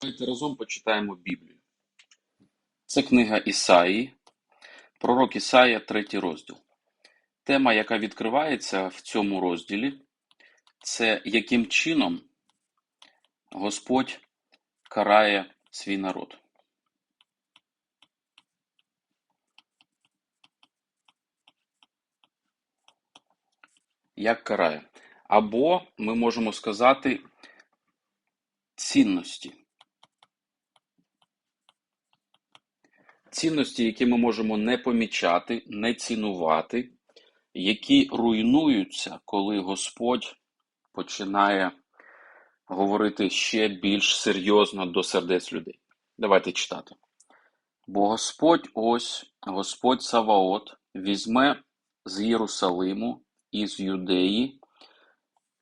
Давайте разом почитаємо Біблію. Це книга Ісаї, пророк Ісая, третій розділ. Тема, яка відкривається в цьому розділі, це яким чином Господь карає свій народ. Як карає? Або ми можемо сказати цінності. Цінності, які ми можемо не помічати, не цінувати, які руйнуються, коли Господь починає говорити ще більш серйозно до сердець людей. Давайте читати. Бо Господь ось, Господь Саваот, візьме з Єрусалиму і з Юдеї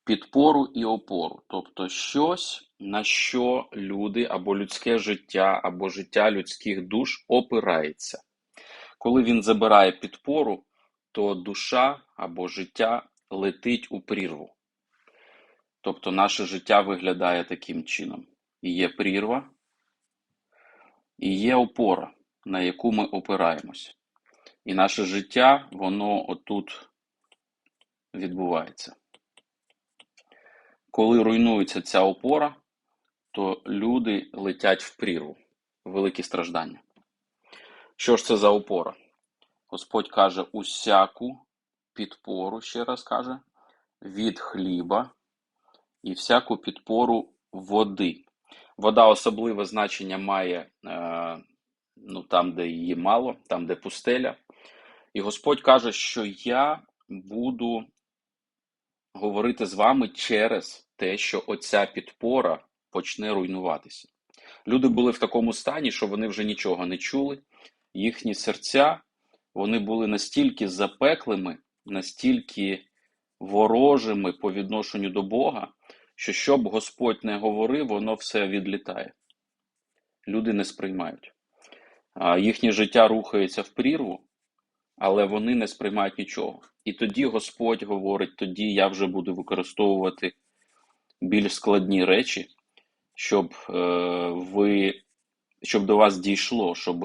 підпору і опору, тобто щось, на що люди або людське життя, або життя людських душ опирається. Коли він забирає підпору, то душа або життя летить у прірву. Тобто наше життя виглядає таким чином. І є прірва, і є опора, на яку ми опираємось. І наше життя, воно отут відбувається. Коли руйнується ця опора, то люди летять в прірву, великі страждання. Що ж це за опора? Господь каже, усяку підпору, ще раз каже, від хліба і всяку підпору води. Вода особливе значення має е, ну, там, де її мало, там, де пустеля. І Господь каже, що я буду говорити з вами через те, що оця підпора почне руйнуватися. Люди були в такому стані, що вони вже нічого не чули, їхні серця вони були настільки запеклими, настільки ворожими по відношенню до Бога, що що б Господь не говорив, воно все відлітає. Люди не сприймають. Їхнє життя рухається в прірву, але вони не сприймають нічого. І тоді Господь говорить: тоді я вже буду використовувати більш складні речі, щоб е, ви, щоб до вас дійшло, щоб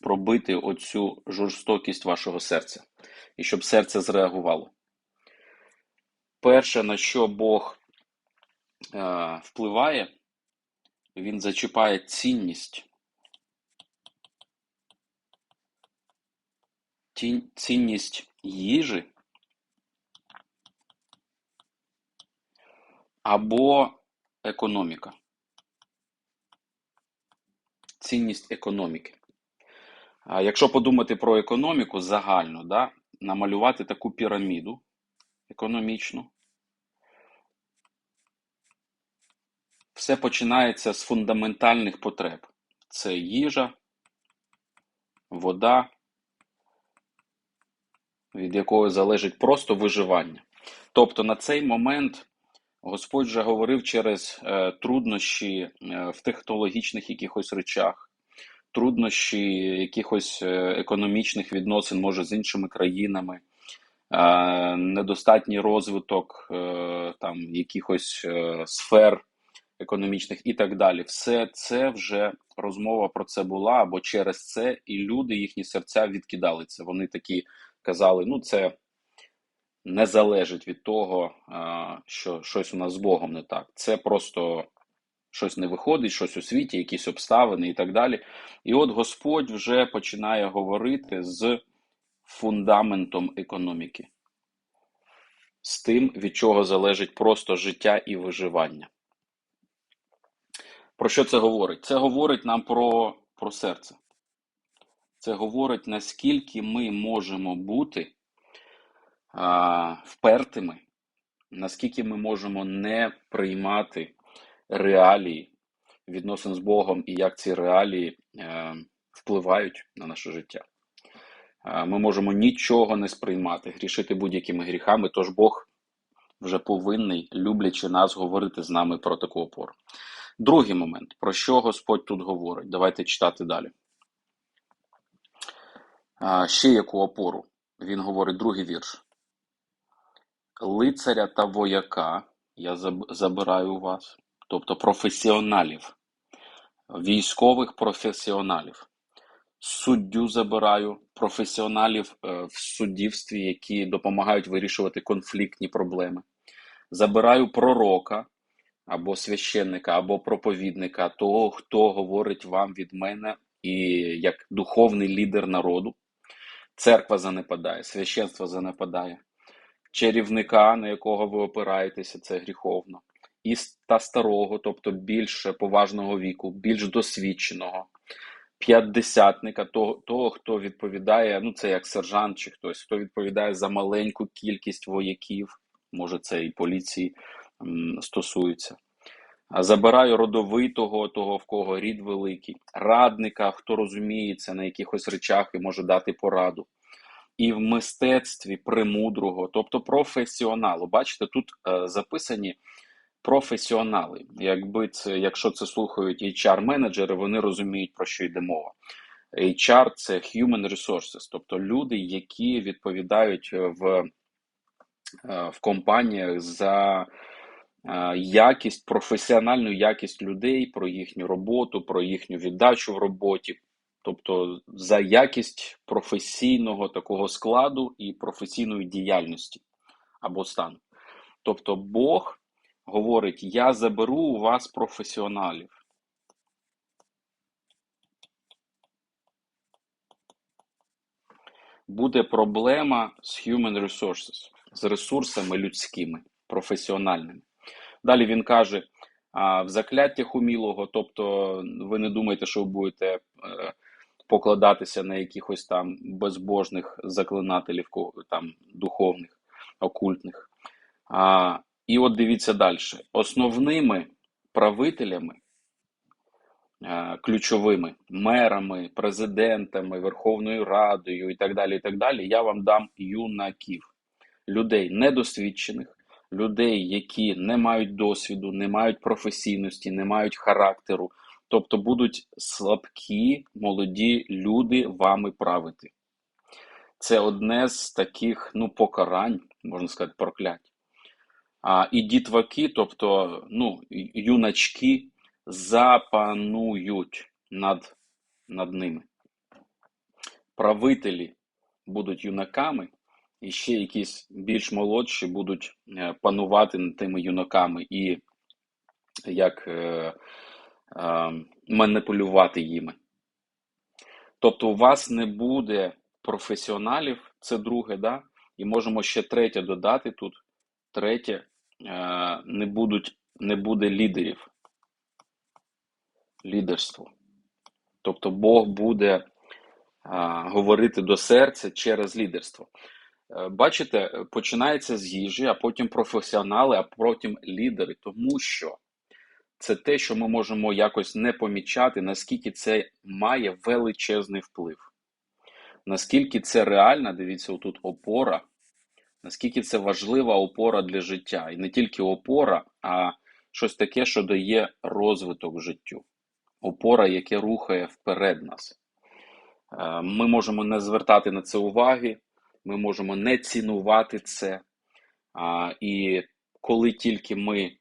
пробити оцю жорстокість вашого серця, і щоб серце зреагувало. Перше, на що Бог е, впливає, він зачіпає цінність. Цінність їжі або економіка. Цінність економіки. А Якщо подумати про економіку загально, да, намалювати таку піраміду економічну, все починається з фундаментальних потреб. Це їжа, вода, від якої залежить просто виживання. Тобто на цей момент Господь вже говорив через е, труднощі е, в технологічних якихось речах, труднощі якихось е, економічних відносин, може, з іншими країнами, е, недостатній розвиток е, там якихось сфер економічних і так далі. Все це вже розмова про це була, або через це і люди, їхні серця відкидали це. Вони такі казали: ну, це не залежить від того, що щось у нас з Богом не так. Це просто щось не виходить, щось у світі, якісь обставини і так далі. І от Господь вже починає говорити з фундаментом економіки, з тим, від чого залежить просто життя і виживання. Про що це говорить? Це говорить нам про, про серце. Це говорить, наскільки ми можемо бути а, впертими, наскільки ми можемо не приймати реалії відносин з Богом і як ці реалії е, впливають на наше життя. Е, ми можемо нічого не сприймати, грішити будь-якими гріхами, тож Бог вже повинний, люблячи нас, говорити з нами про таку опору. Другий момент, про що Господь тут говорить? Давайте читати далі. Ще яку опору? Він говорить другий вірш. Лицаря та вояка я забираю у вас тобто професіоналів, військових професіоналів. Суддю забираю, професіоналів е, в суддівстві, які допомагають вирішувати конфліктні проблеми. Забираю пророка або священника, або проповідника, того, хто говорить вам від мене і як духовний лідер народу. Церква занепадає, священство занепадає, чарівника, на якого ви опираєтеся, це гріховно, і та старого, тобто більш поважного віку, більш досвідченого, п'ятдесятника, того, того, хто відповідає, ну це як сержант чи хтось, хто відповідає за маленьку кількість вояків, може це і поліції стосується. Забираю родовитого, того, в кого рід великий, радника, хто розуміється на якихось речах і може дати пораду. І в мистецтві премудрого, тобто професіоналу. Бачите, тут е, записані професіонали. Якби це, якщо це слухають HR-менеджери, вони розуміють, про що йде мова. HR – це Human Resources, тобто люди, які відповідають в, е, в компаніях за якість, професіональну якість людей, про їхню роботу, про їхню віддачу в роботі, тобто за якість професійного такого складу і професійної діяльності або стану. Тобто Бог говорить: Я заберу у вас професіоналів. Буде проблема з human resources, з ресурсами людськими, професіональними. Далі він каже: а, в закляттях умілого, тобто ви не думаєте, що ви будете е, покладатися на якихось там безбожних заклинателів, там духовних, окультних. А, І от дивіться далі. Основними правителями, е, ключовими мерами, президентами, Верховною Радою і так далі, і так далі, я вам дам юнаків, людей недосвідчених, людей, які не мають досвіду, не мають професійності, не мають характеру, тобто будуть слабкі, молоді люди вами правити. Це одне з таких ну, покарань, можна сказати, проклять. А, І дітваки, тобто ну, юначки, запанують над, над ними. Правителі будуть юнаками, і ще якісь більш молодші будуть е, панувати над тими юнаками і як е, е, маніпулювати їми. Тобто, у вас не буде професіоналів, це друге, да? і можемо ще третє додати тут. Третє, е, не будуть, не буде лідерів. Лідерство. Тобто Бог буде а, е, говорити до серця через лідерство. Е, бачите, починається з їжі, а потім професіонали, а потім лідери, тому що це те, що ми можемо якось не помічати, наскільки це має величезний вплив. Наскільки це реальна, дивіться, отут опора, наскільки це важлива опора для життя. І не тільки опора, а щось таке, що дає розвиток життю. Опора, яке рухає вперед нас. Е, ми можемо не звертати на це уваги, ми можемо не цінувати це. І коли тільки ми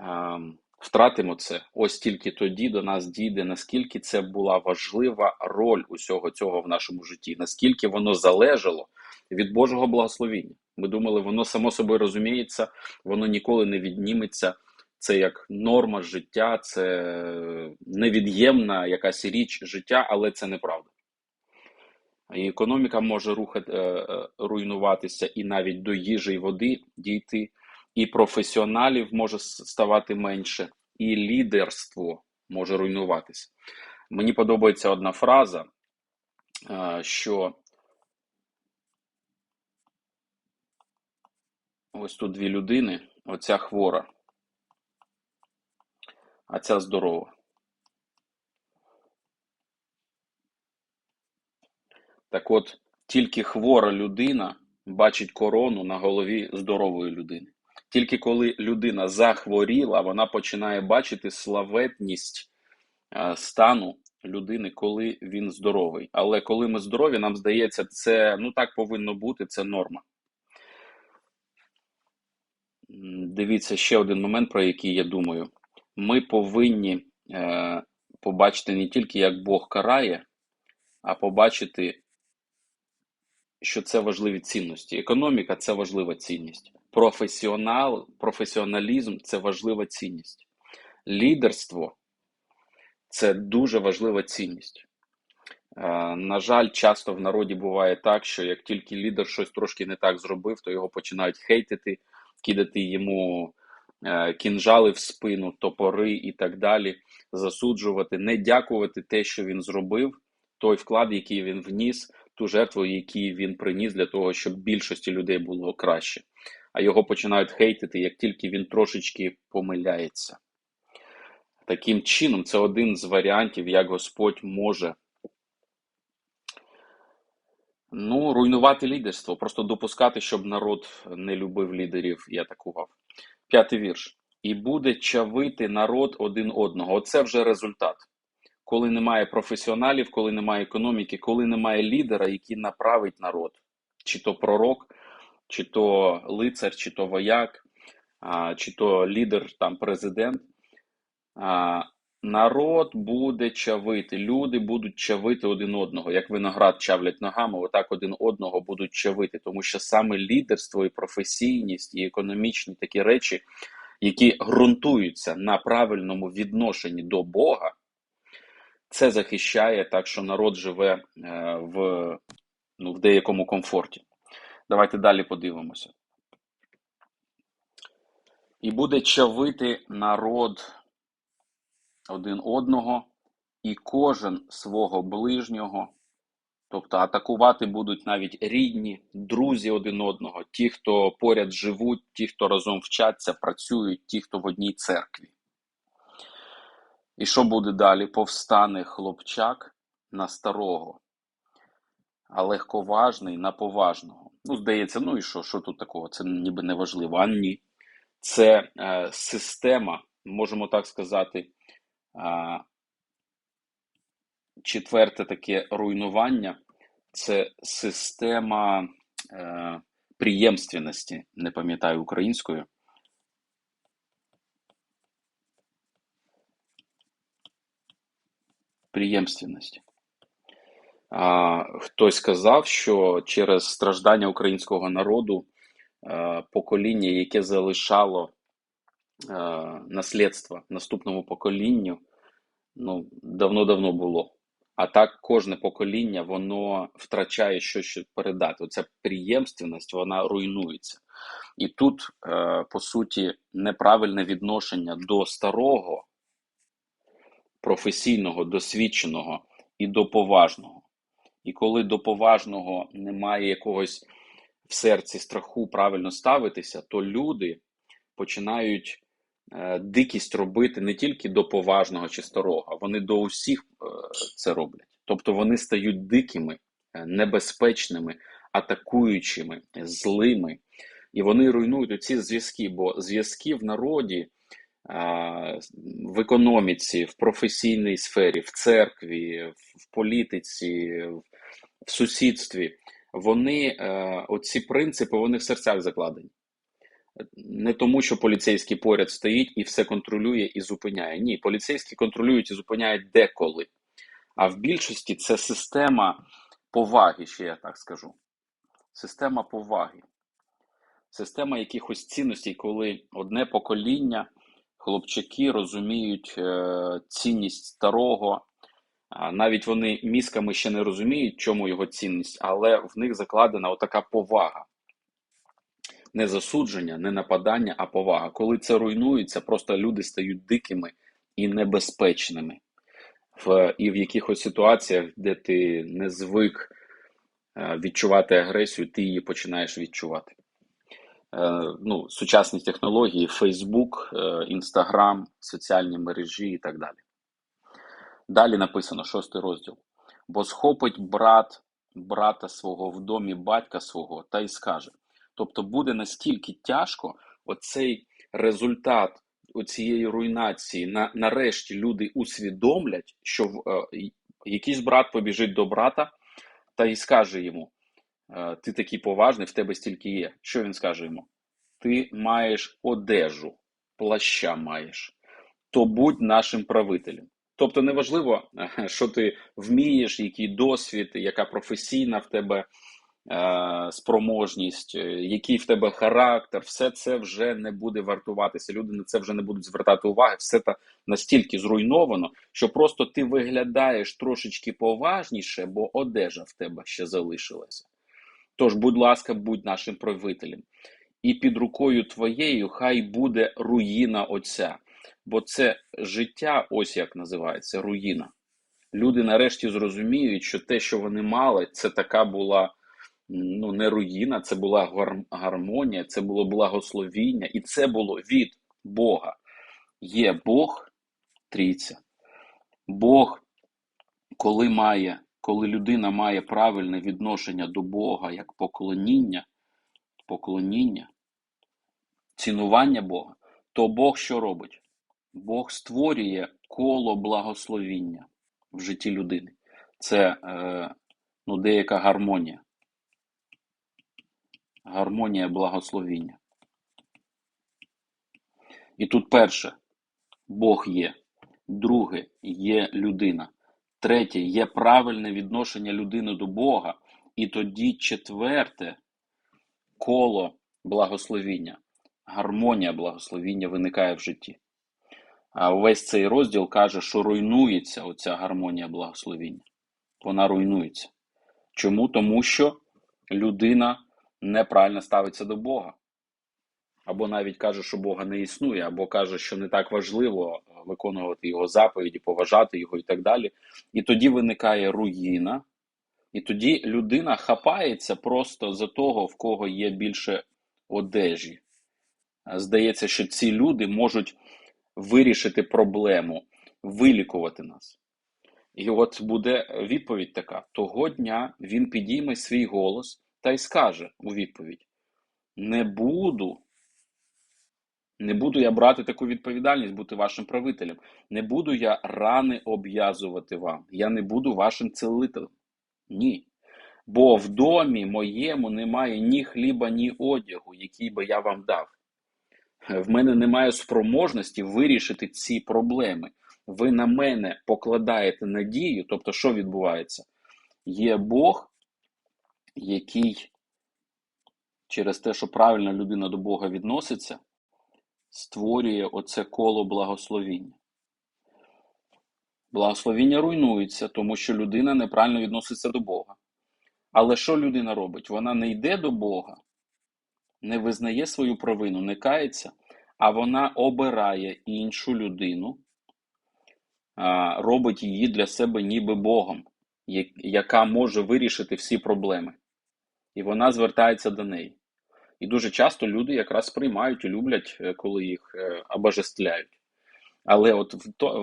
ем, втратимо це, ось тільки тоді до нас дійде, наскільки це була важлива роль усього цього в нашому житті, наскільки воно залежало від Божого благословіння. Ми думали, воно само собою розуміється, воно ніколи не відніметься. Це як норма життя, це невід'ємна якась річ життя, але це неправда. І економіка може рухати, е, е, руйнуватися і навіть до їжі і води дійти, і професіоналів може ставати менше, і лідерство може руйнуватися. Мені подобається одна фраза, е, що ось тут дві людини, оця хвора, а ця здорова. Так от, тільки хвора людина бачить корону на голові здорової людини. Тільки коли людина захворіла, вона починає бачити славетність е, стану людини, коли він здоровий. Але коли ми здорові, нам здається, це ну так повинно бути, це норма. Дивіться ще один момент, про який я думаю. Ми повинні е, побачити не тільки, як Бог карає, а побачити, що це важливі цінності. Економіка це важлива цінність. Професіонал, професіоналізм це важлива цінність. Лідерство це дуже важлива цінність. Е, на жаль, часто в народі буває так, що як тільки лідер щось трошки не так зробив, то його починають хейтити, кидати йому е, кінжали в спину, топори і так далі, засуджувати, не дякувати те, що він зробив, той вклад, який він вніс, ту жертву, яку він приніс для того, щоб більшості людей було краще. А його починають хейтити, як тільки він трошечки помиляється. Таким чином, це один з варіантів, як Господь може ну, руйнувати лідерство, просто допускати, щоб народ не любив лідерів і атакував. П'ятий вірш. І буде чавити народ один одного. Оце вже результат. Коли немає професіоналів, коли немає економіки, коли немає лідера, який направить народ, чи то пророк, чи то лицар, чи то вояк, чи то лідер, там президент. Народ буде чавити, люди будуть чавити один одного, як виноград чавлять ногами, отак один одного будуть чавити, тому що саме лідерство і професійність, і економічні такі речі, які ґрунтуються на правильному відношенні до Бога, це захищає так, що народ живе е, в, ну, в деякому комфорті. Давайте далі подивимося. І буде чавити народ один одного, і кожен свого ближнього. Тобто атакувати будуть навіть рідні, друзі один одного, ті, хто поряд живуть, ті, хто разом вчаться, працюють, ті, хто в одній церкві. І що буде далі? Повстане хлопчак на старого, а легковажний на поважного. Ну, здається, ну і що що тут такого? Це ніби не важливо. А ні. Це е, система, можемо так сказати, Четверте таке руйнування це система е, приємственності, не пам'ятаю українською. Приємственність. Хтось сказав, що через страждання українського народу е, покоління, яке залишало е, наслідство наступному поколінню, ну, давно-давно було. А так кожне покоління воно втрачає щось передати. Оця приємственність вона руйнується. І тут, е, по суті, неправильне відношення до старого, професійного, досвідченого і до поважного. І коли до поважного немає якогось в серці страху правильно ставитися, то люди починають Е, дикість робити не тільки до поважного чи старого, вони до усіх е, це роблять. Тобто вони стають дикими, е, небезпечними, атакуючими, злими. І вони руйнують ці зв'язки, бо зв'язки в народі, в економіці, в професійній сфері, в церкві, в політиці, в сусідстві, вони оці принципи вони в серцях закладені не тому, що поліцейський поряд стоїть і все контролює і зупиняє. Ні, поліцейські контролюють і зупиняють деколи. А в більшості це система поваги, ще я так скажу. Система поваги. Система якихось цінностей, коли одне покоління, хлопчаки розуміють е, цінність старого. Навіть вони мізками ще не розуміють, чому його цінність, але в них закладена отака повага не засудження, не нападання, а повага. Коли це руйнується, просто люди стають дикими і небезпечними. В, І в якихось ситуаціях, де ти не звик е, відчувати агресію, ти її починаєш відчувати. Е, ну, Сучасні технології, Фейсбук, Інстаграм, соціальні мережі і так далі. Далі написано шостий розділ. Бо схопить брат брата свого в домі батька свого та й скаже: Тобто буде настільки тяжко оцей результат оцієї руйнації. На, Нарешті люди усвідомлять, що е, якийсь брат побіжить до брата та й скаже йому: е, Ти такий поважний, в тебе стільки є. Що він скаже йому? Ти маєш одежу, плаща маєш, то будь нашим правителем. Тобто неважливо, що ти вмієш, який досвід, яка професійна в тебе е, спроможність, е, який в тебе характер, все це вже не буде вартуватися. Люди на це вже не будуть звертати уваги. Все це настільки зруйновано, що просто ти виглядаєш трошечки поважніше, бо одежа в тебе ще залишилася. Тож, будь ласка, будь нашим правителем. І під рукою твоєю хай буде руїна Отця. Бо це життя, ось як називається, руїна. Люди нарешті зрозуміють, що те, що вони мали, це така була ну, не руїна, це була гармонія, це було благословіння, і це було від Бога. Є Бог трійця. Бог, коли має, коли людина має правильне відношення до Бога як поклоніння, поклоніння, цінування Бога, то Бог що робить? Бог створює коло благословіння в житті людини. Це е, ну, деяка гармонія. Гармонія благословіння. І тут перше, Бог є. Друге є людина. Третє є правильне відношення людини до Бога. І тоді четверте коло благословіння, гармонія благословіння виникає в житті. А весь цей розділ каже, що руйнується оця гармонія благословіння. Вона руйнується. Чому? Тому що людина неправильно ставиться до Бога. Або навіть каже, що Бога не існує, або каже, що не так важливо виконувати його заповіді, поважати його і так далі. І тоді виникає руїна, і тоді людина хапається просто за того, в кого є більше одежі. Здається, що ці люди можуть вирішити проблему, вилікувати нас. І от буде відповідь така: того дня він підійме свій голос та й скаже у відповідь: Не буду. Не буду я брати таку відповідальність, бути вашим правителем. Не буду я рани обв'язувати вам. Я не буду вашим целителем. Ні. Бо в домі моєму немає ні хліба, ні одягу, який би я вам дав. В мене немає спроможності вирішити ці проблеми. Ви на мене покладаєте надію, тобто, що відбувається? Є Бог, який через те, що правильно людина до Бога відноситься, створює оце коло благословіння. Благословіння руйнується, тому що людина неправильно відноситься до Бога. Але що людина робить? Вона не йде до Бога, не визнає свою провину, не кається, а вона обирає іншу людину, робить її для себе ніби Богом, яка може вирішити всі проблеми. І вона звертається до неї. І дуже часто люди якраз сприймають і люблять, е, коли їх е, обожествляють. Але от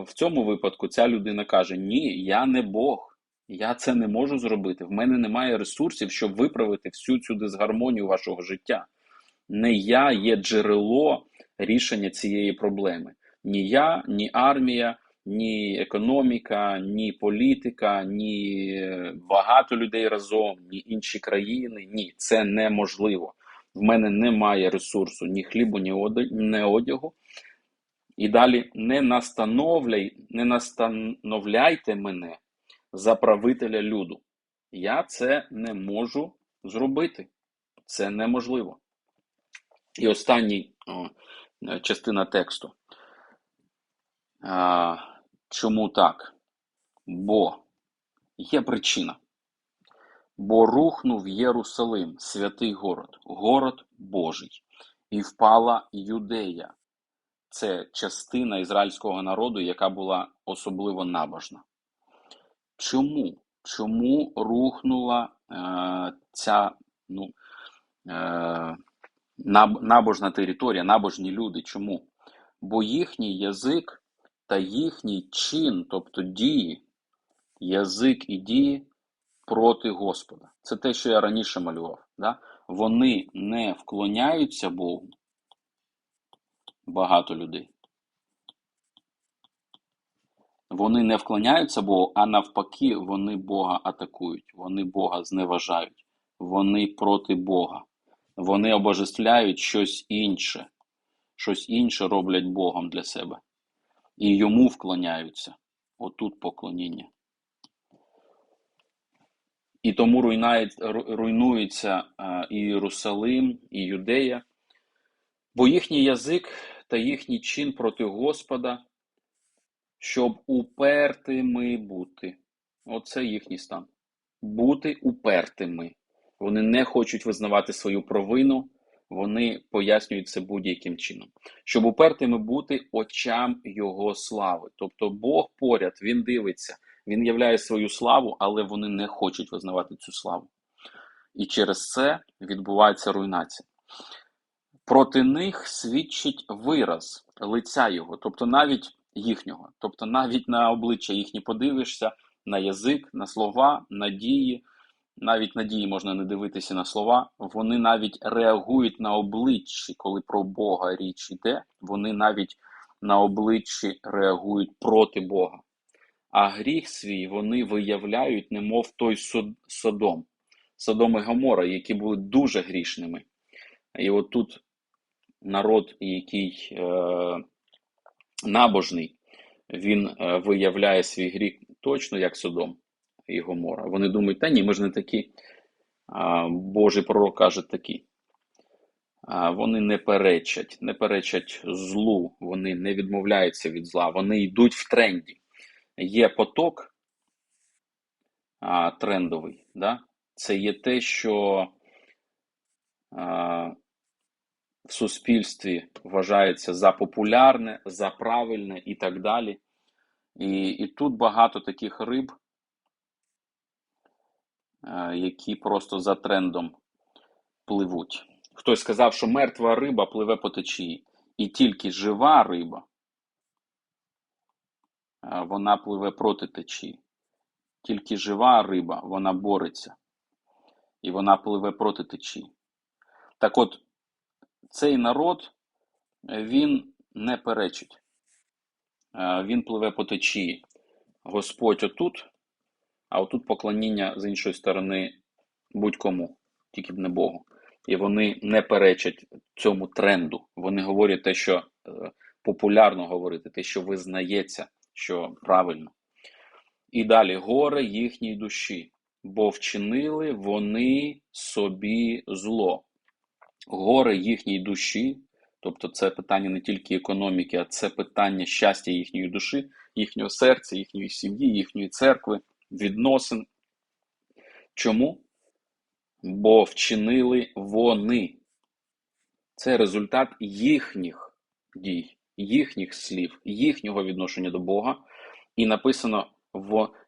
в цьому випадку ця людина каже: Ні, я не Бог, я це не можу зробити. В мене немає ресурсів, щоб виправити всю цю дисгармонію вашого життя. Не я є джерело рішення цієї проблеми. Ні я, ні армія, ні економіка, ні політика, ні багато людей разом, ні інші країни. Ні, це неможливо. В мене немає ресурсу ні хлібу, ні одягу. І далі не настановляй, не настановляйте мене за правителя люду. Я це не можу зробити. Це неможливо. І останній частина тексту. А, Чому так? Бо є причина. Бо рухнув Єрусалим, святий город, город Божий, і впала Юдея. Це частина ізраїльського народу, яка була особливо набожна. Чому? Чому рухнула е, ця ну, е, набожна територія, набожні люди? Чому? Бо їхній язик та їхній чин, тобто дії, язик і дії проти Господа. Це те, що я раніше малював. Да? Вони не вклоняються Богу. Багато людей. Вони не вклоняються Богу, а навпаки, вони Бога атакують, вони Бога зневажають, вони проти Бога. Вони обожествляють щось інше, щось інше роблять Богом для себе і йому вклоняються. Отут поклоніння. І тому руйнується і Єрусалим, і Юдея, бо їхній язик та їхній чин проти Господа, щоб упертими бути. Оце їхній стан. Бути упертими. Вони не хочуть визнавати свою провину, вони пояснюють це будь-яким чином. Щоб упертими бути очам Його слави. Тобто Бог поряд, Він дивиться, Він являє свою славу, але вони не хочуть визнавати цю славу. І через це відбувається руйнація. Проти них свідчить вираз лиця Його, тобто навіть їхнього, тобто навіть на обличчя їхні подивишся, на язик, на слова, на дії навіть надії можна не дивитися на слова, вони навіть реагують на обличчі, коли про Бога річ йде, вони навіть на обличчі реагують проти Бога. А гріх свій вони виявляють, немов той Содом, Содом і Гомора, які були дуже грішними. І от тут народ, який е, набожний, він е, виявляє свій гріх точно як Содом і Гомора. Вони думають, та ні, ми ж не такі. Божий пророк каже такі. Вони не перечать, не перечать злу, вони не відмовляються від зла, вони йдуть в тренді. Є поток а, трендовий. Да? Це є те, що а, в суспільстві вважається за популярне, за правильне і так далі. І, І тут багато таких риб. Е, які просто за трендом пливуть. Хтось сказав, що мертва риба пливе по течії, і тільки жива риба, вона пливе проти течії. Тільки жива риба, вона бореться. І вона пливе проти течії. Так от, цей народ, він не перечить. Е, він пливе по течії. Господь отут, а отут поклоніння з іншої сторони будь-кому, тільки б не Богу. І вони не перечать цьому тренду. Вони говорять те, що е, популярно говорити, те, що визнається, що правильно. І далі горе їхній душі, бо вчинили вони собі зло. Горе їхній душі, тобто це питання не тільки економіки, а це питання щастя їхньої душі, їхнього серця, їхньої сім'ї, їхньої церкви відносин. Чому? Бо вчинили вони. Це результат їхніх дій, їхніх слів, їхнього відношення до Бога. І написано: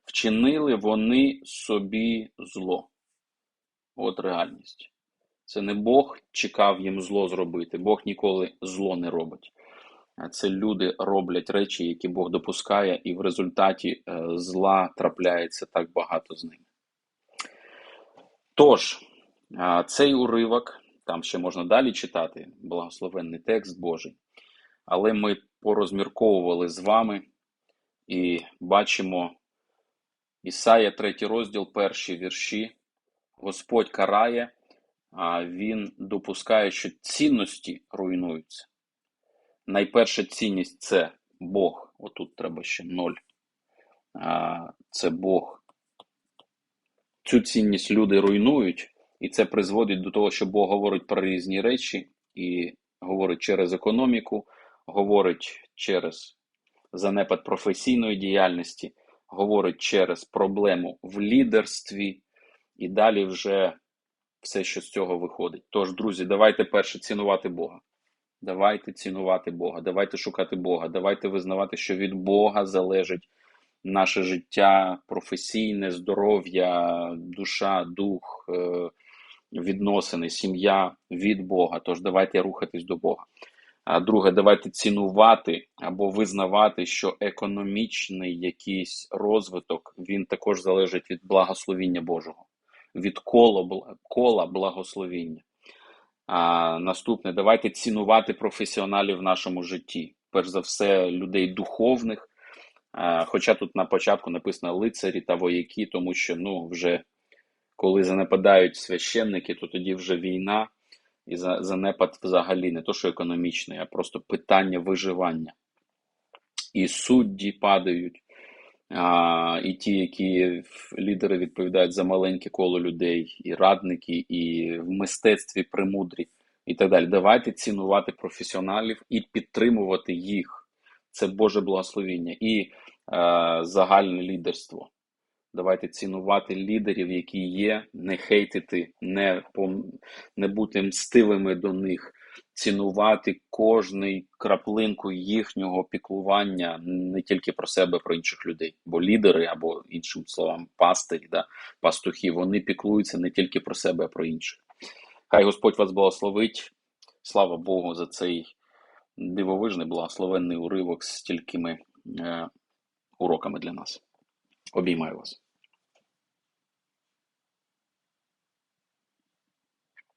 вчинили вони собі зло. От реальність. Це не Бог чекав їм зло зробити. Бог ніколи зло не робить. Це люди роблять речі, які Бог допускає, і в результаті е, зла трапляється так багато з ними. Тож, цей уривок, там ще можна далі читати, благословенний текст Божий, але ми порозмірковували з вами і бачимо Ісая, третій розділ, перші вірші. Господь карає, а Він допускає, що цінності руйнуються. Найперша цінність це Бог. Отут треба ще ноль. Це Бог. Цю цінність люди руйнують, і це призводить до того, що Бог говорить про різні речі, і говорить через економіку, говорить через занепад професійної діяльності, говорить через проблему в лідерстві, і далі вже все, що з цього виходить. Тож, друзі, давайте перше цінувати Бога. Давайте цінувати Бога, давайте шукати Бога, давайте визнавати, що від Бога залежить наше життя, професійне, здоров'я, душа, дух, е, відносини, сім'я від Бога. Тож давайте рухатись до Бога. А друге, давайте цінувати або визнавати, що економічний якийсь розвиток він також залежить від благословіння Божого, від кола, кола благословіння. А, Наступне, давайте цінувати професіоналів в нашому житті. Перш за все, людей духовних. А, Хоча тут на початку написано лицарі та вояки, тому що ну, вже коли занепадають священники, то тоді вже війна і за занепад взагалі не то, що економічний, а просто питання виживання. І судді падають, а, і ті, які лідери відповідають за маленьке коло людей, і радники, і в мистецтві премудрі, і так далі. Давайте цінувати професіоналів і підтримувати їх. Це Боже благословіння і е, загальне лідерство. Давайте цінувати лідерів, які є, не хейтити, не не бути мстивими до них, цінувати кожну краплинку їхнього піклування не тільки про себе, про інших людей. Бо лідери, або іншим словом, пастирі, да, пастухи, вони піклуються не тільки про себе, а про інших. Хай Господь вас благословить. Слава Богу, за цей дивовижний, благословенний уривок з стількими е, уроками для нас. Обіймаю вас.